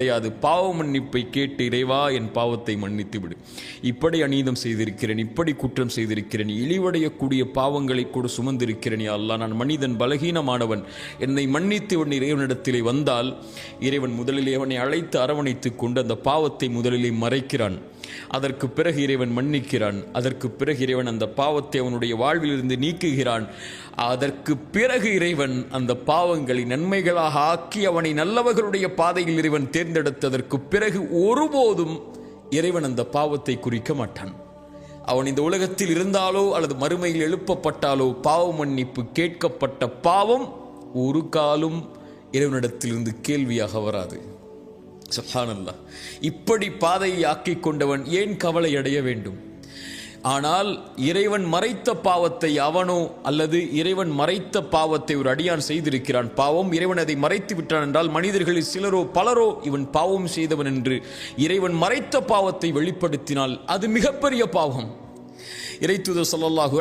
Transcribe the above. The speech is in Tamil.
கிடையாது பாவ மன்னிப்பை கேட்டு இறைவா என் பாவத்தை மன்னித்து விடு. இப்படி அநீதம் செய்திருக்கிறேன் இப்படி குற்றம் செய்திருக்கிறேன் இழிவடையக்கூடிய பாவங்களை கூட சுமந்திருக்கிறேன் அல்லா நான் மனிதன் பலகீனமானவன். என்னை மன்னித்து உன் இறைவனிடத்திலே வந்தால் இறைவன் முதலிலே அவனை அழைத்து அரவணைத்துக் கொண்டு அந்த பாவத்தை முதலிலே மறைக்கிறான். அதற்கு பிறகு இறைவன் மன்னிக்கிறான். அதற்கு பிறகு இறைவன் அந்த பாவத்தை அவனுடைய வாழ்விலிருந்து நீக்குகிறான். அதற்கு பிறகு இறைவன் அந்த பாவங்களை நன்மைகளாக ஆக்கி அவனை நல்லவர்களுடைய பாதையில் இறைவன் தேர்ந்தெடுத்ததற்கு பிறகு ஒருபோதும் இறைவன் அந்த பாவத்தை குறிக்க மாட்டான். அவன் இந்த உலகத்தில் இருந்தாலோ அல்லது மறுமையில் எழுப்பப்பட்டாலோ பாவ மன்னிப்பு கேட்கப்பட்ட பாவம் ஒரு காலும் இறைவனிடத்திலிருந்து கேள்வியாக வராது. சுப்ஹானல்லாஹ் இப்படி பாதையை ஆக்கி கொண்டவன் ஏன் கவலை அடைய வேண்டும்? ஆனால் இறைவன் மறைத்த பாவத்தை அவனோ அல்லது இறைவன் மறைத்த பாவத்தை ஒரு அடியான் செய்திருக்கிறான். பாவம் இறைவன் அதை மறைத்து விட்டான் என்றால் மனிதர்களில் சிலரோ பலரோ இவன் பாவம் செய்தவன் என்று இறைவன் மறைத்த பாவத்தை வெளிப்படுத்தினால் அது மிகப்பெரிய பாவம். இறைத்துத ஸல்லல்லாஹு